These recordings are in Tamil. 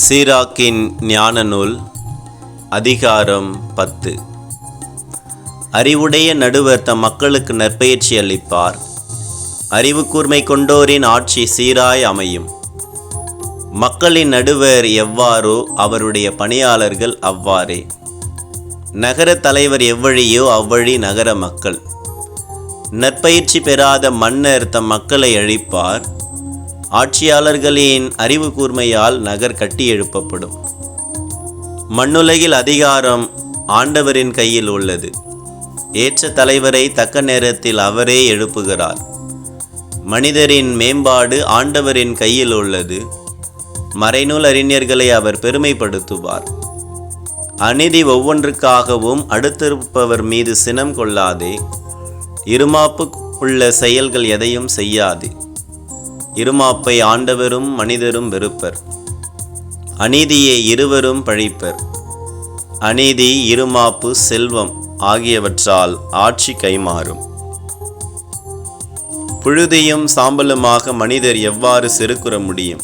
சீராக்கின் ஞான நூல் அதிகாரம் பத்து. அறிவுடைய நடுவர் தம் மக்களுக்கு நற்பயிற்சி அளிப்பார். அறிவு கூர்மை கொண்டோரின் ஆட்சி சீராய் அமையும். மக்களின் நடுவர் எவ்வாறோ அவருடைய பணியாளர்கள் அவ்வாறே. நகர தலைவர் எவ்வழியோ அவ்வழி நகர மக்கள். நற்பயிற்சி பெறாத மன்னர் தம் மக்களை அழிப்பார். ஆட்சியாளர்களின் அறிவு கூர்மையால் நகர் கட்டி எழுப்பப்படும். மண்ணுலகில் அதிகாரம் ஆண்டவரின் கையில் உள்ளது. ஏற்ற தலைவரை தக்க நேரத்தில் அவரே எழுப்புகிறார். மனிதரின் மேம்பாடு ஆண்டவரின் கையில் உள்ளது. மறைநூல் அறிஞர்களை அவர் பெருமைப்படுத்துவார். அநீதி ஒவ்வொன்றுக்காகவும் அடுத்திருப்பவர் மீது சினம் கொள்ளாதே. இருமாப்பு உள்ள செயல்கள் எதையும் செய்யாதே. இருமாப்பை ஆண்டவரும் மனிதரும் வெறுப்பர். அநீதியை இருவரும் பழிப்பர். அநீதி இருமாப்பு செல்வம் ஆகியவற்றால் ஆட்சி கைமாறும். புழுதியும் சாம்பலுமாக மனிதர் எவ்வாறு செருக்குற முடியும்?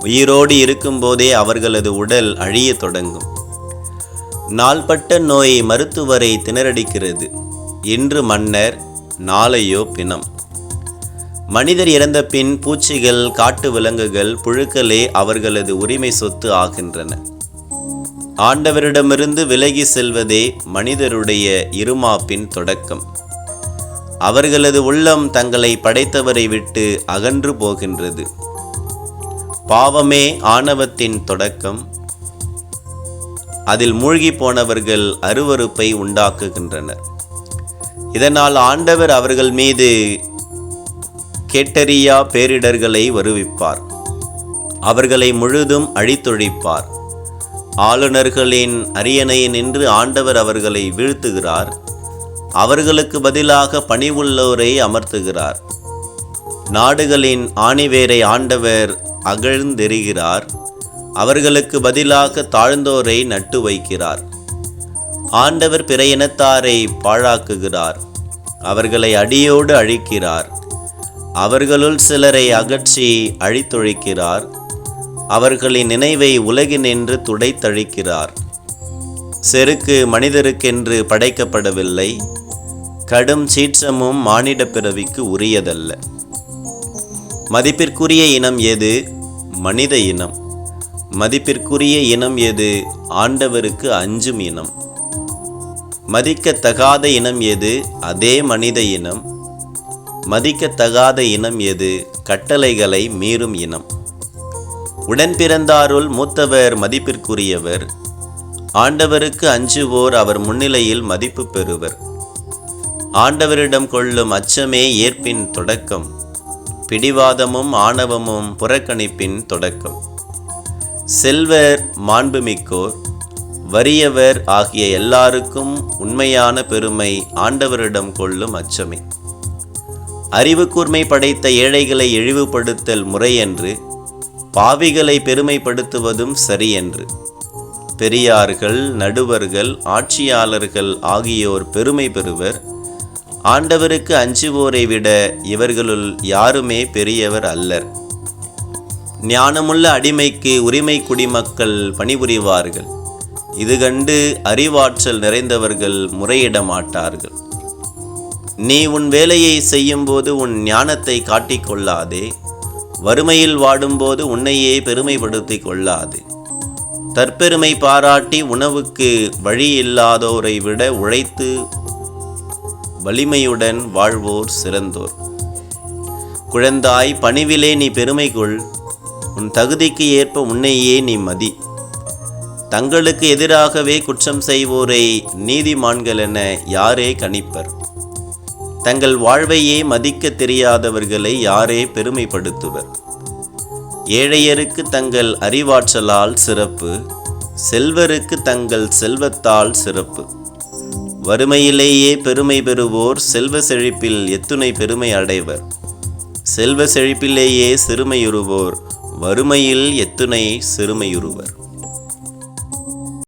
உயிரோடு இருக்கும்போதே அவர்களது உடல் அழியத் தொடங்கும். நாள்பட்ட நோய் மருத்துவரை திணறடிக்கிறது. இன்று மன்னர் நாளையோ பிணம். மனிதர் இறந்த பின் பூச்சிகள் காட்டு விலங்குகள் புழுக்களே அவர்களது உரிமை சொத்து ஆகின்றன. ஆண்டவரிடமிருந்து விலகி செல்வதே மனிதருடைய இருமாப்பின் தொடக்கம். அவர்களது உள்ளம் தங்களை படைத்தவரை விட்டு அகன்று போகின்றது. பாவமே ஆணவத்தின் தொடக்கம். அதில் மூழ்கி போனவர்கள் அருவருப்பை உண்டாக்குகின்றனர். இதனால் ஆண்டவர் அவர்கள் மீது கேட்டரியா பேரிடர்களை வருவிப்பார். அவர்களை முழுதும் அழித்தொழிப்பார். ஆளுநர்களின் அரியணை நின்று ஆண்டவர் அவர்களை வீழ்த்துகிறார். அவர்களுக்கு பதிலாக பணிவுள்ளோரை அமர்த்துகிறார். நாடுகளின் ஆணிவேரை ஆண்டவர் அகழ்ந்தெறிகிறார் அவர்களுக்கு பதிலாக தாழ்ந்தோரை நட்டு வைக்கிறார். ஆண்டவர் பிற இனத்தாரை பாழாக்குகிறார். அவர்களை அடியோடு அழிக்கிறார். அவர்களுள் சிலரை அகற்றி அழித்தொழிக்கிறார். அவர்களின் நினைவை உலகினின்று துடைத்தழிக்கிறார். செருக்கு மனிதருக்கென்று படைக்கப்படவில்லை. கடும் சீற்றமும் மானிட பிறவிக்கு உரியதல்ல. மதிப்பிற்குரிய இனம் எது? மனித இனம். மதிப்பிற்குரிய இனம் எது? ஆண்டவருக்கு அஞ்சும் இனம். மதிக்கத்தகாத இனம் எது? அதே மனித இனம். மதிக்கத்தகாத இனம் எது? கட்டளைகளை மீறும் இனம். உடன் பிறந்தாருள் மூத்தவர் மதிப்பிற்குரியவர். ஆண்டவருக்கு அஞ்சுவோர் அவர் முன்னிலையில் மதிப்பு பெறுவர். ஆண்டவரிடம் கொள்ளும் அச்சமே ஏற்பின் தொடக்கம். பிடிவாதமும் ஆணவமும் புறக்கணிப்பின் தொடக்கம். செல்வர் மாண்புமிக்கோர். வறியவர் ஆகிய எல்லாருக்கும் உண்மையான பெருமை ஆண்டவரிடம் கொள்ளும் அச்சமே. அறிவு கூர்மை படைத்த ஏழைகளை இழிவுபடுத்தல் முறையன்று பாவிகளை பெருமைப்படுத்துவதும் சரியன்று. பெரியார்கள் நடுவர்கள் ஆட்சியாளர்கள் ஆகியோர் பெருமை பெறுவர். ஆண்டவருக்கு அஞ்சுவோரை விட இவர்களுள் யாருமே பெரியவர் அல்லர். ஞானமுள்ள அடிமைக்கு உரிமை குடிமக்கள் பணிபுரிவார்கள். இது கண்டு அறிவாற்றல் நிறைந்தவர்கள் முறையிட மாட்டார்கள் நீ உன் வேலையை செய்யும்போது உன் ஞானத்தை காட்டிக்கொள்ளாதே. வறுமையில் வாடும்போது உன்னையே பெருமைப்படுத்திக் கொள்ளாதே. தற்பெருமை பாராட்டி உணவுக்கு வழி இல்லாதோரை விட உழைத்து வலிமையுடன் வாழ்வோர் சிறந்தோர். குழந்தாய் பணிவிலே நீ பெருமை கொள் உன் தகுதிக்கு ஏற்ப உன்னையே நீ மதி. தங்களுக்கு எதிராகவே குற்றம் செய்வோரை நீதிமான்கள் என யாரே கணிப்பர். தங்கள் வாழ்வையே மதிக்க தெரியாதவர்களை யாரே பெருமைப்படுத்துவர்? ஏழையருக்கு தங்கள் அறிவாற்றலால் சிறப்பு செல்வருக்கு தங்கள் செல்வத்தால் சிறப்பு. வறுமையிலேயே பெருமை பெறுவோர் செல்வ செழிப்பில் எத்துணை பெருமை அடைவர். செல்வ செழிப்பிலேயே சிறுமையுறுவோர் வறுமையில் எத்துணை சிறுமையுறுவர்.